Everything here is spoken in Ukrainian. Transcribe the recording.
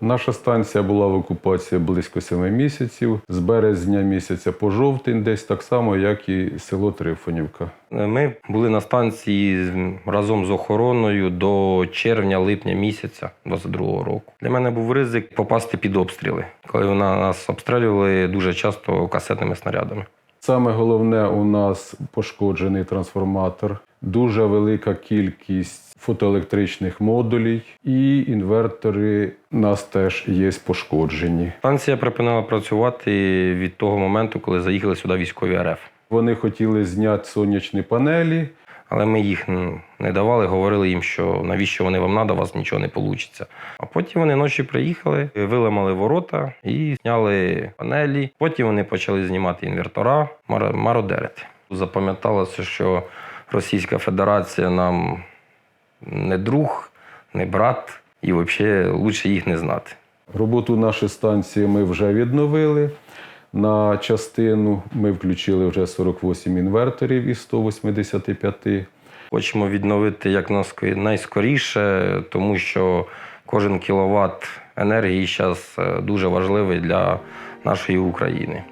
Наша станція була в окупації близько семи місяців, з березня місяця по жовтень, десь так само, як і село Трифонівка. Ми були на станції разом з охороною до червня-липня місяця 22-го року. Для мене був ризик попасти під обстріли, коли вона нас обстрілювали дуже часто касетними снарядами. Саме головне у нас пошкоджений трансформатор, дуже велика кількість фотоелектричних модулей і інвертори у нас теж є пошкоджені. Станція припинила працювати від того моменту, коли заїхали сюди військові РФ. Вони хотіли зняти сонячні панелі, Але ми їх не давали, говорили їм, що навіщо вони вам треба, у вас нічого не вийде. А потім вони ночі приїхали, виламали ворота і зняли панелі. Потім вони почали знімати інвертора, мародерити. Запам'яталося, що Російська Федерація нам не друг, не брат, і взагалі краще їх не знати. Роботу нашої станції ми вже відновили. На частину ми включили вже 48 інверторів із 185. Хочемо відновити як найскоріше, тому що кожен кіловат енергії зараз дуже важливий для нашої України.